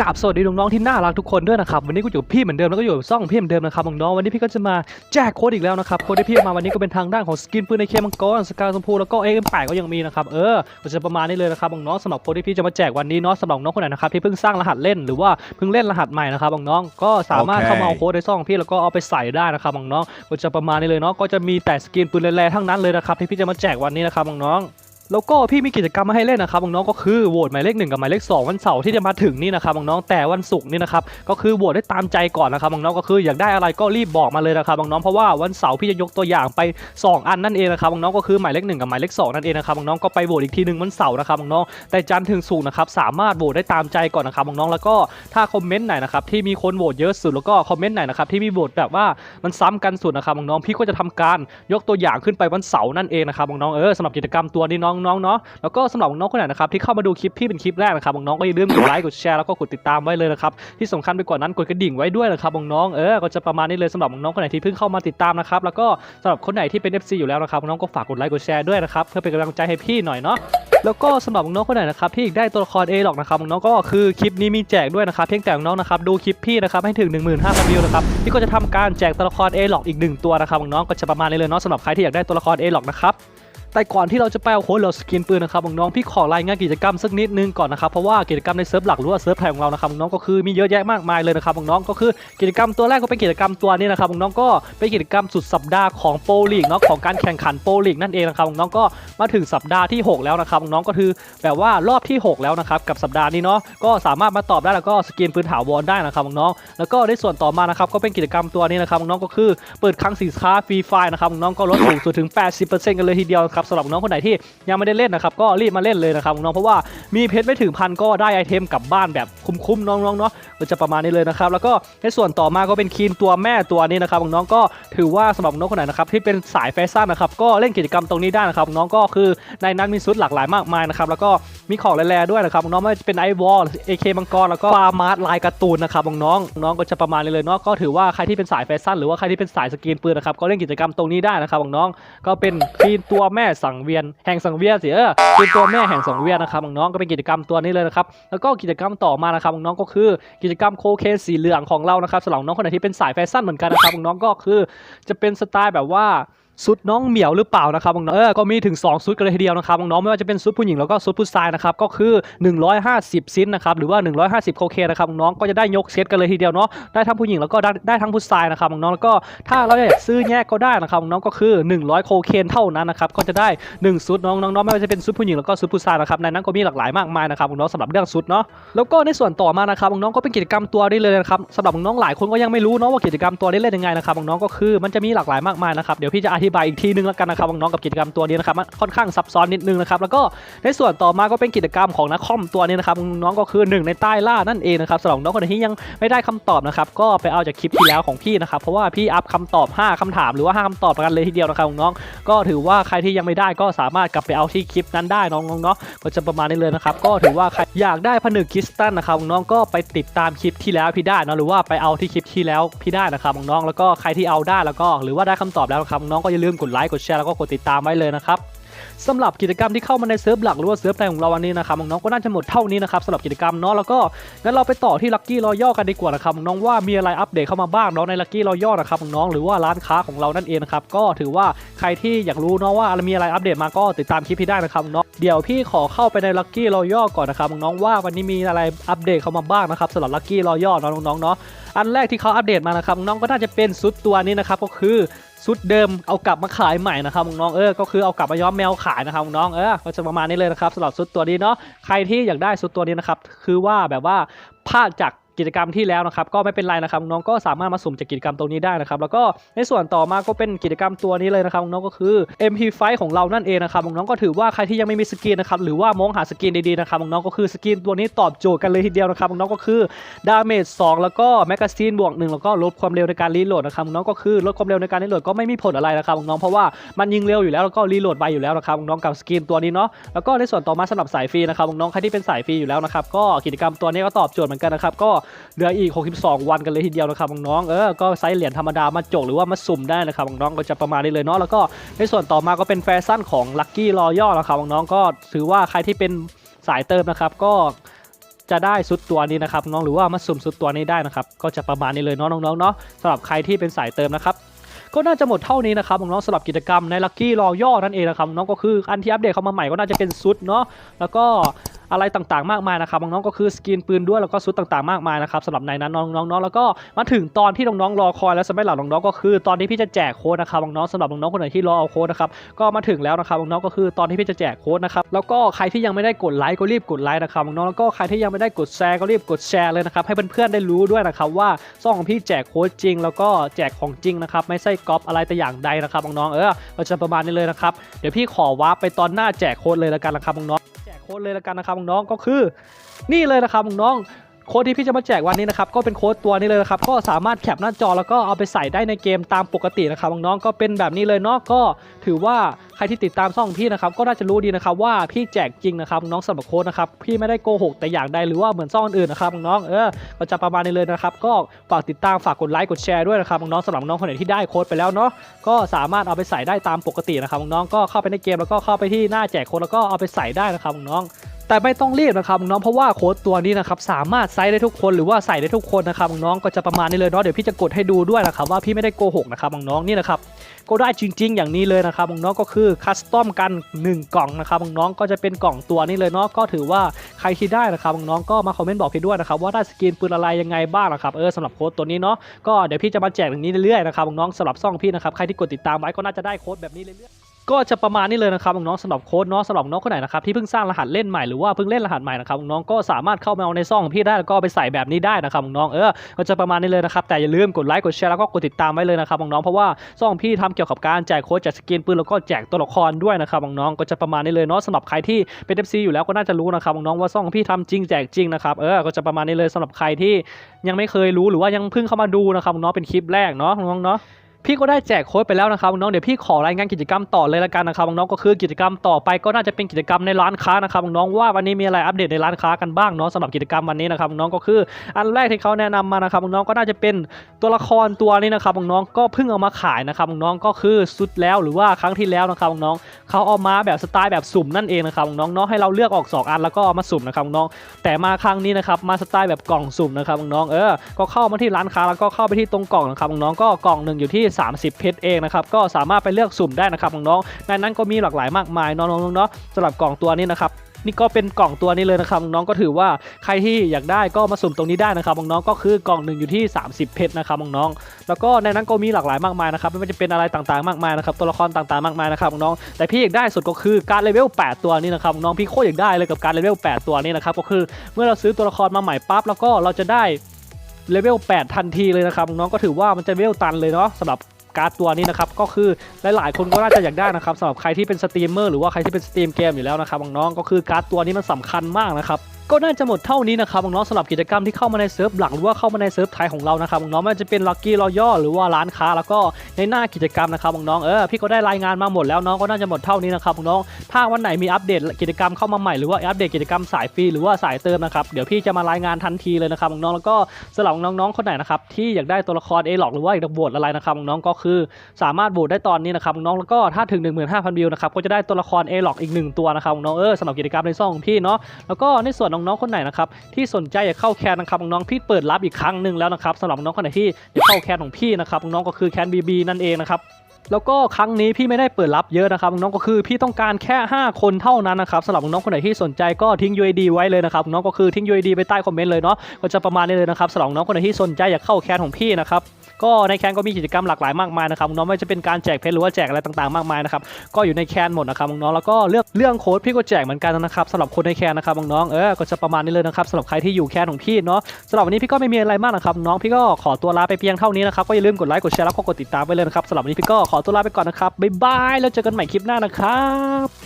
กราบสวัสดีน้องๆที่น่ารักทุกคนด้วยนะครับวันนี้กูอยู่พี่เหมือนเดิมแล้วก็อยู่ซ่องพี่เหมือนเดิมนะครับน้องๆวันนี้พี่ก็จะมาแจกโค้ดอีกแล้วนะครับโค้ดที่พี่มาวันนี้ก็เป็นทางด้านของสกินปืนในเคมังกรสกาชมพูแล้วก็เอ็มแปก็ยังมีนะครับเออก็จะประมาณนี้เลยนะครับน้องๆสำหรับโค้ดที่พี่จะมาแจกวันนี้เนาะสำหรับน้องคนไหนนะครับที่เพิ่งสร้างรหัสเล่นหรือว่าเพิ่งเล่นรหัสใหม่นะครับน้องๆก็สามารถเข้ามาเอาโค้ดในซ่องของพี่แล้วก็เอาไปใส่ได้นะครับน้องๆก็จะประมาณนี้เลยเนาะก็จะมีแต่สกินปืนแร่ๆทั้งนั้นเลยนะครับที่พี่จะมาแจกวันนี้นะครับน้องๆ แล้วก็พี่มีกิจกรรมมาให้เล่นนะครับน้องก็คือโหวตหมายเลขหนึ่งกับหมายเลขสองวันเสาร์ที่จะมาถึงนี่นะครับน้องแต่วันศุกร์นี่นะครับก็คือโหวตได้ตามใจก่อนนะครับน้องก็คืออยากได้อะไรก็รีบบอกมาเลยนะครับน้องเพราะว่าวันเสาร์พี่จะยกตัวอย่างไป 2 อันนั่นเองนะครับน้องก็คือหมายเลขหนึ่งกับหมายเลขสองนั่นเองนะครับน้องก็ไปโหวตอีกทีหนึ่งวันเสาร์นะครับน้องแต่จันถึงศุกร์นะครับสามารถโหวตได้ตามใจก่อนนะครับน้องแล้วก็ถ้าคอมเมนต์ไหนนะครับที่มีคนโหวตเยอะสุดแล้วก็คอมเมนต์ไหนนะครับที่มีโหวตแบบว่ามันซ้ำกันสุดนะครับน้องพี่ก็จะทำการยกตัวอย่างขึ้นไปวันเสาร์นั่นเองนะครับน้องเออสำหรับกิจกรรมตัวนี้น้องๆเนาะแล้วก็สำหรับน้องคนไหนนะครับที่เข้ามาดูคลิปพี่เป็นคลิปแรกนะครับน้องก็อย่าลืมกดไลค์กดแชร์แล้วก็กดติดตามไว้เลยนะครับที่สำคัญไปกว่านั้นกดกระดิ่งไว้ด้วยนะครับน้องเออก็จะประมาณนี้เลยสำหรับน้องคนไหนที่เพิ่งเข้ามาติดตามนะครับแล้วก็สำหรับคนไหนที่เป็น FC อยู่แล้วนะครับน้องก็ฝากกดไลค์กดแชร์ด้วยนะครับเพื่อเป็นกำลังใจให้พี่หน่อยเนาะแล้วก็สำหรับน้องคนไหนนะครับที่อยากได้ตัวละครเอหรอกนะครับน้องก็คือคลิปนี้มีแจกด้วยนะครับเพียงแต่น้องนะครับดูคลิปพี่นะครับให้ถึง 15,000วิวนะครับพี่ก็จะทำการแจกตัวละครเอหลอกอีกหนึ่งตัวนะครับน้องก็จะประมาณนี้เลยเนาะสำหรับใครที่อยากได้ตัวละครเอหลอกนะครับ แต่ก่อนที่เราจะไปเอาโค้ดเหลือสกินปืนนะครับน้องๆพี่ขอรายงานกิจกรรมสักนิดนึงก่อนนะครับเพราะว่ากิจกรรมในเซิร์ฟหลักหรือว่าเซิร์ฟไทยของเรานะครับน้องก็คือมีเยอะแยะมากมายเลยนะครับน้องก็คือกิจกรรมตัวแรกก็เป็นกิจกรรมตัวนี้นะครับน้องก็เป็นกิจกรรมสุดสัปดาห์ของโปรลีกเนาะของการแข่งขันโปรลีกนั่นเองนะครับน้องก็มาถึงสัปดาห์ที่ 6 แล้วนะครับน้องก็คือแบบว่ารอบที่ 6 แล้วนะครับกับสัปดาห์นี้เนาะก็สามารถมาตอบได้แล้วก็สกินปืนถาวรได้นะครับน้องแล้วก็ในส่วนต่อมานะครับก็เป็นกิจกรรมตัวนี้นะครับน้องก็คือเปิดคลังสินค้าฟรีไฟนะครับน้องก็ลดสูงสุดถึง 80%กันเลยทีเดียวครับสำหรับน้องคนไหนที่ยังไม่ได้เล่นนะครับก็รีบมาเล่นเลยนะครับน้องเพราะว่ามีเพชรไม่ถึงพันก็ได้ไอเทมกลับบ้านแบบคุ้มๆน้องๆเนาะก็จะประมาณนี้เลยนะครับแล้วก็ในส่วนต่อมาก็เป็นคีนตัวแม่ตัวนี้นะครับน้องก็ถือว่าสำหรับน้องคนไหนนะครับที่เป็นสายแฟชั่นนะครับก็เล่นกิจกรรมตรงนี้ได้นะครับน้องก็คือในนั้นมีชุดหลากหลายมากมายนะครับแล้วก็มีของแร่ๆด้วยนะครับน้องไม่ว่าจะเป็นไอวอลเอเคมังกรแล้วก็ปาร์มาร์ทลายการ์ตูนนะครับน้องน้องก็จะประมาณนี้เลยเนาะก็ถือว่าใครที่เป็นสายแฟชั่นหรือว่าใครที่เป็นสายสกรีนปืนนะครับก็เล่นกิจกรรมตรงนี้ได้นะครับน้องๆก็เป็นคีนตัวแม่สังเวียนแห่งสังเวียนสิเออเป็นตัวแม่แห่งสังเวียนนะครับน้องก็เป็นกิจกรรมตัวนี้เลยนะครับแล้วก็กิจกรรมต่อมานะครับน้องก็คือกิจกรรมโคเคนสีเหลืองของเรานะครับสำหรับน้องคนไหนที่เป็นสายแฟชั่นเหมือนกันนะครับน้องก็คือจะเป็นสไตล์แบบว่า ชุดน้องเหมียวหรือเปล่านะครับน้องเออก็มีถึง2ชุดกันเลยทีเดียวนะครับน้องไม่ว่าจะเป็นชุดผู้หญิงแล้วก็ชุดผู้ชายนะครับก็คือ 150 ซินนะครับหรือว่า 150 โคเคนะครับน้องก็จะได้ยกเซตกันเลยทีเดียวเนาะได้ทั้งผู้หญิงแล้วก็ได้ได้ทั้งผู้ชายนะครับน้องแล้วก็ถ้าเราอยากซื้อแยกก็ได้นะครับน้องก็คือ 100 โคเคนเท่านั้นนะครับก็จะได้หนึ่งชุดน้องน้องไม่ว่าจะเป็นชุดผู้หญิงแล้วก็ชุดผู้ชายนะครับในนั้นก็มีหลากหลายมากมายนะครับน้องสำหรับเรื่องชุดเนาะแล้วก็ในส่วนต่อมานะครับน้องก็เป็นกิจกรรมตัวนี้เลยนะครับสำหรับน้องหลายคนก็ยังไม่รู้เนาะว่ากิจกรรมตัวนี้เล่นยังไงนะครับน้องก็คือมันจะมีหลากหลายมากมายนะครับเดี๋ยวพี่จะอธิบายอีกทีนึงแล้วกันนะครับน้องๆกับกิจกรรมตัวนี้นะครับมันค่อนข้างซับซ้อนนิดนึงนะครับแล้วก็ในส่วนต่อมาก็เป็นกิจกรรมของนักคอมตัวนี้นะครับน้องก็คือหนึ่งในใต้ล่านั่นเองนะครับสำหรับน้องคนที่ยังไม่ได้คำตอบนะครับก็ไปเอาจากคลิปที่แล้วของพี่นะครับเพราะว่าพี่อัพคำตอบ 5คำถามหรือว่า 5คำตอบกันเลยทีเดียวนะครับน้องก็ถือว่าใครที่ยังไม่ได้ก็สามารถกลับไปเอาที่คลิปนั้นได้น้องๆเนาะก็จะประมาณนี้เลยนะครับก็ถือว่าใครอยากได้ผนึกคริสตัลนะครับน้องก็ไปติดตามคลิปที่แล้วพี่ได้นะหรือว่าไปเอาที่คลิปที่แล้วพี่ได้นะครับน้องแล้วก็ใครที่เอาได้แล้วก็หรือว่าได้คำตอบแล้วครับน้องก็อย่าลืมกดไลค์กดแชร์แล้วก็กดติดตามไว้เลยนะครับสำหรับกิจกรรมที่เข้ามาในเซิร์ฟหลักหรือว่าเซิร์ฟในของเราวันนี้นะครับน้องๆก็น่าจะหมดเท่านี้นะครับสำหรับกิจกรรมเนาะแล้วก็งั้นเราไปต่อที่ลัคกี้รอย่อกันดีกว่านะครับน้องว่ามีอะไรอัปเดตเข้ามาบ้างเนาะในลัคกี้รอย่อนะครับน้องหรือว่าร้านค้าของเรานั่นเองนะครับก็ถือว่าใครที่อยากรู้เนาะว่ามีอะไรอัปเดตมาก็ติดตามคลิปพี่ได้นะครับน้องเดี๋ยวพี่ขอเข้าไปในลัคกี้รอย่อก่อนนะครับน้องว่าวันนี้มีอะไรอัปเดตเข้ามาบ้างนะครับสำหรับลัคกี้รอย่อเนาะน้องๆเนาะอันแรกที่เขาอัปเดตมานะครับน้องก็น่าจะเป็นซุดตัวนี้นะครับก็คือชุดเดิมเอากลับมาขายใหม่นะครับน้องเออก็คือเอากลับมาย้อมแมวขายนะครับน้องเออก็จะประมาณนี้เลยนะครับสำหรับชุดตัวนี้เนาะใครที่อยากได้ชุดตัวนี้นะครับคือว่าแบบว่าภาดจาก กิจกรรมที่แล้วนะครับก็ไม่เป็นไรนะครับน้องก็สามารถมาสุ่มจากกิจกรรมตรงนี้ได้นะครับแล้วก็ในส่วนต่อมาก็เป็นกิจกรรมตัวนี้เลยนะครับน้องก็คือ MP5 ของเรานั่นเองนะครับน้องก็ถือว่าใครที่ยังไม่มีสกินนะครับหรือว่ามองหาสกินดีๆนะครับน้องก็คือสกินตัวนี้ตอบโจทย์กันเลยทีเดียวนะครับน้องก็คือดาเมจ2แล้วก็แมกกาซีนบวก1แล้วก็ลดความเร็วในการรีโหลดนะครับน้องก็คือลดความเร็วในการรีโหลดก็ไม่มีผลอะไรนะครับน้องเพราะว่ามันยิงเร็วอยู่แล้วแล้วก็รีโหลดไวอยู่แล้วนะครับน้องกับสกินตัวนี้เนาะแล้วก็ในส่วนต่อมาสำหรับสายฟรีนะครับน้องใครที่เป็นสายฟรีอยู่แล้วนะครับก็กิจกรรมตัวนี้ก็ตอบโจทย์เหมือนกันนะครับก็เหลืออีก 62 วันกันเลยทีเดียวนะครับน้องๆเออก็ไซส์เหรียญธรรมดามาจกหรือว่ามาสุ่มได้นะครับน้องๆก็จะประมาณนี้เลยเนาะแล้วก็ในส่วนต่อมาก็เป็นแฟชั่นของ Lucky Royal นะครับน้องๆก็ถือว่าใครที่เป็นสายเติมนะครับก็จะได้สุดตัวนี้นะครับน้องหรือว่ามาสุ่มสุดตัวนี้ได้นะครับก็จะประมาณนี้เลยเนาะน้องๆเนาะสำหรับใครที่เป็นสายเติมนะครับก็น่าจะหมดเท่านี้นะครับน้องๆสำหรับกิจกรรมใน Lucky Royal นั่นเองนะครับน้องก็คืออันที่อัปเดตเข้ามาใหม่ก็น่าจะเป็นซุดเนาะแล้วก็ อะไรต่างๆมากมายนะครับน้องๆก็คือสกินปืนด้วยแล้วก็ซุดต่างๆมากมายนะครับสำหรับในนั้นน้องๆแล้วก็มาถึงตอนที่น้องๆรอคอยแล้วสมัยหลังน้องๆก็คือ ตอนที่พี่จะแจกโค้ดนะครับน้องๆสำหรับน้องๆคนไหนที่รอเอาโค้ดนะครับก็มาถึงแล้วนะครับน้องๆก็คือตอนที่พี่จะแจกโค้ดนะครับแล้วก็ใครที่ยังไม่ได้กดไลค์ก็รีบกดไลค์นะครับน้องๆแล้วก็ใครที่ยังไม่ได้กดแชร์ก็รีบกดแชร์เลยนะครับให้เพื่อนๆได้รู้ด้วยนะครับว่าซ่องของพี่แจกโค้ดจริง แล้วก็แจกของจริงนะครับไม่ใช่ก๊อปอะไรแต่อย่างใดนะครับน้องๆเออเราจะประมาณนี้เลยนะครับเดี๋ยวพี่ขอวาร์ปไปตอนหน้าแจกโค้ดเลยละกันนะครับน้องๆ ค้ดเลยละกันนะครับน้องๆก็คือ นี่เลยนะครับน้อง โค้ดที่พี่จะมาแจกวันนี้นะครับก็เป็นโค้ดตัวนี้เลยนะครับก็สามารถแคปหน้าจอแล้วก็เอาไปใส่ได้ในเกมตามปกตินะครับน้องๆก็เป็นแบบนี้เลยเนาะก็ถือว่าใครที่ติดตามช่องพี่นะครับก็น่าจะรู้ดีนะครับว่าพี่แจกจริงนะครับน้องสำหรับโค้ดนะครับพี่ไม่ได้โกหกแต่อย่างใดหรือว่าเหมือนช่องอื่นนะครับน้องๆเออก็จะประมาณนี้เลยนะครับก็ฝากติดตามฝากกดไลค์กดแชร์ด้วยนะครับน้องสำหรับน้องคนไหนที่ได้โค้ดไปแล้วเนาะก็สามารถเอาไปใส่ได้ตามปกตินะครับน้องก็เข้าไปในเกมแล้วก็เข้าไปที่หน้าแจกโค้ดแล้วก็เอาไปใส่ได้นะครับน้อง แต่ไม่ต้องรีบนะครับน้องเพราะว่าโค้ดตัวนี้นะครับสามารถใส่ได้ทุกคนหรือว่าใส่ได้ทุกคนนะครับน้องก็จะประมาณนี้เลยเนาะเดี๋ยวพี่จะกดให้ดูด้วยนะครับว่าพี่ไม่ได้โกหกนะครับน้องนี่นะครับก็ได้จริง ๆ อย่างนี้เลยนะครับน้องก็คือคัสตอมกัน 1 กล่องนะครับน้องก็จะเป็นกล่องตัวนี้เลยเนาะก็ถือว่าใครที่ได้นะครับน้องก็มาคอมเมนต์บอกพี่ด้วยนะครับว่าได้สกินปืนอะไรยังไงบ้างนะครับเออสำหรับโค้ดตัวนี้เนาะก็เดี๋ยวพี่จะมาแจกอย่างนี้เรื่อยๆนะครับน้องสำหรับซ่องพี่นะครับใครที่กดติดตามไว้ก็น่าจะได้โค้ดแบบนี้เรื่อยๆ ก็จะประมาณนี้เลยนะครับน้องสำหรับโค้ดเนาะสำหรับน้องคนไหนนะครับที่เพิ่งสร้างรหัสเล่นใหม่หรือว่าเพิ่งเล่นรหัสใหม่นะครับน้องก็สามารถเข้ามาเอาในซ่องของพี่ได้แล้วก็ไปใส่แบบนี้ได้นะครับน้องเออก็จะประมาณนี้เลยนะครับแต่อย่าลืมกดไลค์กดแชร์แล้วก็กดติดตามไว้เลยนะครับน้องเพราะว่าซ่องพี่ทำเกี่ยวกับการแจกโค้ดแจกสกินปืนแล้วก็แจกตัวละครด้วยนะครับน้องก็จะประมาณนี้เลยเนาะสำหรับใครที่เป็น FC อยู่แล้วก็น่าจะรู้นะครับน้องว่าซ่องพี่ทำจริงแจกจริงนะครับเออก็จะประมาณนี้เลยสำหรับใครที่ยังไม่เคยรู้หรือว่ายังเพิ่งเข้ามาดูนะครับน้องเป็นคลิปแรกเนาะน้องเนาะ พี่ก็ได้แจกโค้ดไปแล้วนะครับน้องเดี๋ยวพี่ขอรายงานกิจกรรมต่อเลยละกันนะครับน้องก็คือกิจกรรมต่อไปก็น่าจะเป็นกิจกรรมในร้านค้านะครับน้องว่าวันนี้มีอะไรอัปเดตในร้านค้ากันบ้างเนาะสำหรับกิจกรรมวันนี้นะครับน้องก็คืออันแรกที่เขาแนะนำมานะครับน้องก็น่าจะเป็นตัวละครตัวนี้นะครับน้องก็เพิ่งเอามาขายนะครับน้องก็คือสุดแล้วหรือว่าครั้งที่แล้วนะครับน้องเขาเอามาแบบสไตล์แบบสุ่มนั่นเองนะครับน้องเนาะให้เราเลือกออกสองอันแล้วก็เอามาสุ่มนะครับน้องแต่มาครั้งนี้นะครับมาสไตล์แบบกล่องสุ่มนะครับน้องเออก็เข้ามาที่ร้านค้าแล้วก็เข้าไปที่ตรงกล่องนะครับน้องก็กล่องหนึ่งอยู่ที่30 เพชรเองนะครับก็สามารถไปเลือกสุ่มได้นะครับน้องๆในนั้นก็มีหลากหลายมากมายน้องๆเนาะสำหรับกล่องตัวนี้นะครับนี่ก็เป็นกล่องตัวนี้เลยนะครับน้องก็ถือว่าใครที่อยากได้ก็มาสุ่มตรงนี้ได้นะครับน้องก็คือกล่องหนึ่งอยู่ที่ 30 เพชรนะครับน้องแล้วก็ในนั้นก็มีหลากหลายมากมายนะครับไม่ว่าจะเป็นอะไรต่างๆมากมายนะครับตัวละครต่างๆมากมายนะครับน้องแต่พี่อยากได้สุดก็คือการเลเวล 8 ตัวนี้นะครับน้องพี่โคตรอยากได้เลยกับการเลเวล 8 ตัวนี้นะครับก็คือเมื่อเราซื้อตัวละครมาใหม่ปั๊บแล้วก็เราจะได้ เลเวล 8 ทันทีเลยนะครับน้องก็ถือว่ามันจะเลเวลตันเลยเนาะสำหรับการ์ดตัวนี้นะครับก็คือหลายๆ คนก็น่าจะอยากได้นะครับสำหรับใครที่เป็นสตรีมเมอร์หรือว่าใครที่เป็นสตรีมเกมอยู่แล้วนะครับน้องก็คือการ์ดตัวนี้มันสำคัญมากนะครับ ก็น่าจะหมดเท่านี้นะครับน้องๆสำหรับกิจกรรมที่เข้ามาในเซิร์ฟหลักหรือว่าเข้ามาในเซิร์ฟไทยของเรานะครับน้องๆไม่ว่าจะเป็นลั c กี้รอยัลหรือว่าร้านค้าแล้วก็ในหน้ากิจกรรมนะครับน้องๆเออพี่ก็ได้รายงานมาหมดแล้วน้องก็น่าจะหมดเท่านี้นะครับน้องๆถ้าวันไหนมีอัปเดตกิจกรรมเข้ามาใหม่หรือว่าอัปเดตกิจกรรมสายฟรีหรือว่าสายเติมนะครับเดี๋ยวพี่จะมารายงานทันทีเลยนะครับน้องๆแล้วก็สำหรับน้องๆคนไหนนะครับที่อยากได้ตัวละครเอหลอกหรือว่าอยากโหวตอะไรนะครับน้องๆก็คือสามารถโหวตได้ตอนนี้นะครับน้องแล้วก็ถ้าถึง 15,000วิวนะครับก็จะได้ตัวละครเอหลอกอีกหนึ่งตัวนะครับน้องเออสำหรับกิจกรรมในซ่องของพี่เนาะแล้วก็ในส่วนน้องๆคนไหนนะครับที่สนใจอยากเข้าแคนนะครับน้องๆพี่เปิดรับอีกครั้งหนึ่งแล้วนะครับสำหรับน้องคนไหนที่อยากเข้าแคนของพี่นะครับน้องก็คือแคนบีบีนั่นเองนะครับ แล้วก็ครั้งนี้พี่ไม่ได้เปิดรับเยอะนะครับน้องก็คือพี่ต้องการแค่ 5 คนเท่านั้นนะครับสำหรับน้องคนไหนที่สนใจก็ทิ้ง UID ไว้เลยนะครับน้องก็คือทิ้ง UID ไปใต้คอมเมนต์เลยเนาะก็จะประมาณนี้เลยนะครับสำหรับน้องคนไหนที่สนใจอยากเข้าแคนของพี่นะครับก็ในแคนก็มีกิจกรรมหลากหลายมากมายนะครับน้องไม่ว่าจะเป็นการแจกเพชรหรือว่าแจกอะไรต่างๆมากมายนะครับก็อยู่ในแคนหมดนะครับน้องแล้วก็เลือกเรื่องโค้ดพี่ก็แจกเหมือนกันนะครับสำหรับคนในแคนนะครับน้องเออก็จะประมาณนี้เลยนะครับสำหรับใครที่อยู่แคนของพี่เนาะสำหรับวันนี้พี่ก็ไม่มีอะไรมากนะครับน้องพี่ก็ขอตัวลาไปเพียงเท่านี้นะครับก็อย่าลืมกดไลค์กดแชร์แล้วก็กดติดตามไว้เลยนะครับสำหรับวันนี้พี่ก็ขอตัวลาไปก่อนนะครับบ๊ายบายแล้วเจอกันใหม่คลิปหน้านะครับ